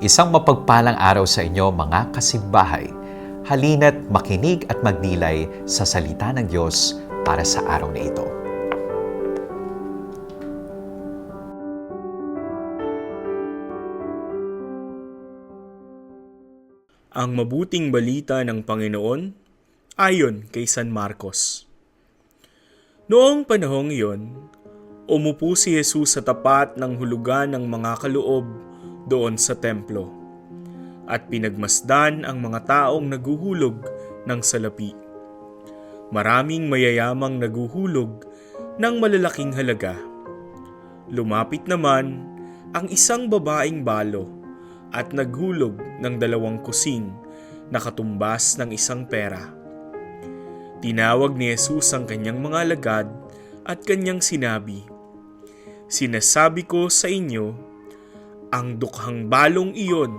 Isang mapagpalang araw sa inyo mga kasimbahay. Halina't makinig at magnilay sa salita ng Diyos para sa araw na ito. Ang mabuting balita ng Panginoon ayon kay San Marcos. Noong panahong iyon, umupo si Jesus sa tapat ng hulugan ng mga kaloob doon sa templo at pinagmasdan ang mga taong naguhulog ng salapi. Maraming mayayamang naguhulog ng malalaking halaga. Lumapit naman ang isang babaeng balo at naghulog ng dalawang kusing na katumbas ng isang pera. Tinawag ni Jesus ang kanyang mga alagad at kanyang sinabi, Sinasabi ko sa inyo, ang dukhang balong iyon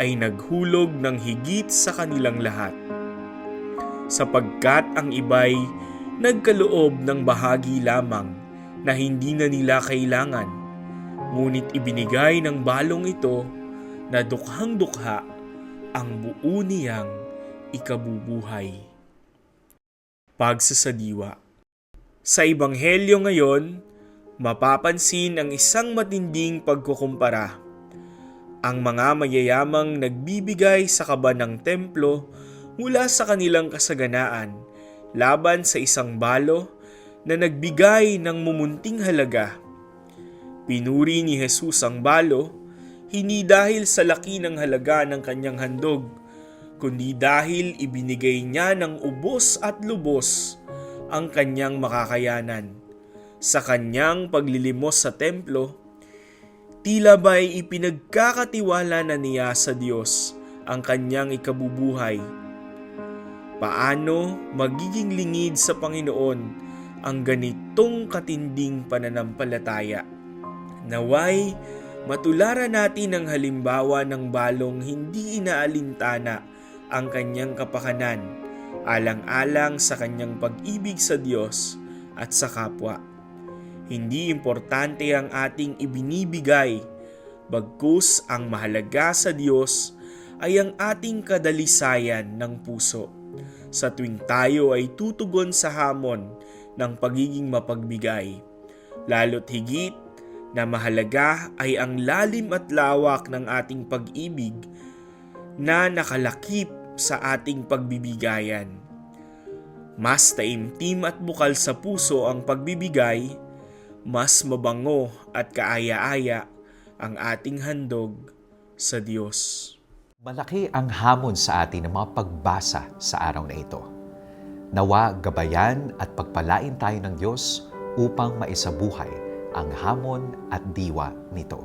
ay naghulog ng higit sa kanilang lahat. Sapagkat ang iba'y nagkaloob ng bahagi lamang na hindi na nila kailangan, ngunit ibinigay ng balong ito na dukhang dukha ang buo niyang ikabubuhay. Pagsasadiwa Sa Ebanghelyo ngayon, mapapansin ang isang matinding pagkukumpara. Ang mga mayayamang nagbibigay sa kaba ng templo mula sa kanilang kasaganaan laban sa isang balo na nagbigay ng mumunting halaga. Pinuri ni Jesus ang balo hindi dahil sa laki ng halaga ng kanyang handog, kundi dahil ibinigay niya ng ubos at lubos ang kanyang makakayanan. Sa kanyang paglilimos sa templo, tila ba'y ipinagkakatiwala na niya sa Diyos ang kanyang ikabubuhay. Paano magiging lingid sa Panginoon ang ganitong katinding pananampalataya? Naway, matularan natin ang halimbawa ng balong hindi inaalintana ang kanyang kapakanan, alang-alang sa kanyang pag-ibig sa Diyos at sa kapwa. Hindi importante ang ating ibinibigay, bagkus ang mahalaga sa Diyos ay ang ating kadalisayan ng puso. Sa tuwing tayo ay tutugon sa hamon ng pagiging mapagbigay, lalo't higit na mahalaga ay ang lalim at lawak ng ating pag-ibig na nakalakip sa ating pagbibigayan. Mas taimtim at bukal sa puso ang pagbibigay, mas mabango at kaaya-aya ang ating handog sa Diyos. Malaki ang hamon sa atin ng mga pagbasa sa araw na ito. Nawa gabayan at pagpalain tayo ng Diyos upang maisabuhay ang hamon at diwa nito.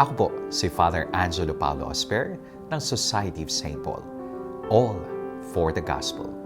Ako po si Father Angelo Paulo Asper ng Society of St. Paul. All for the Gospel.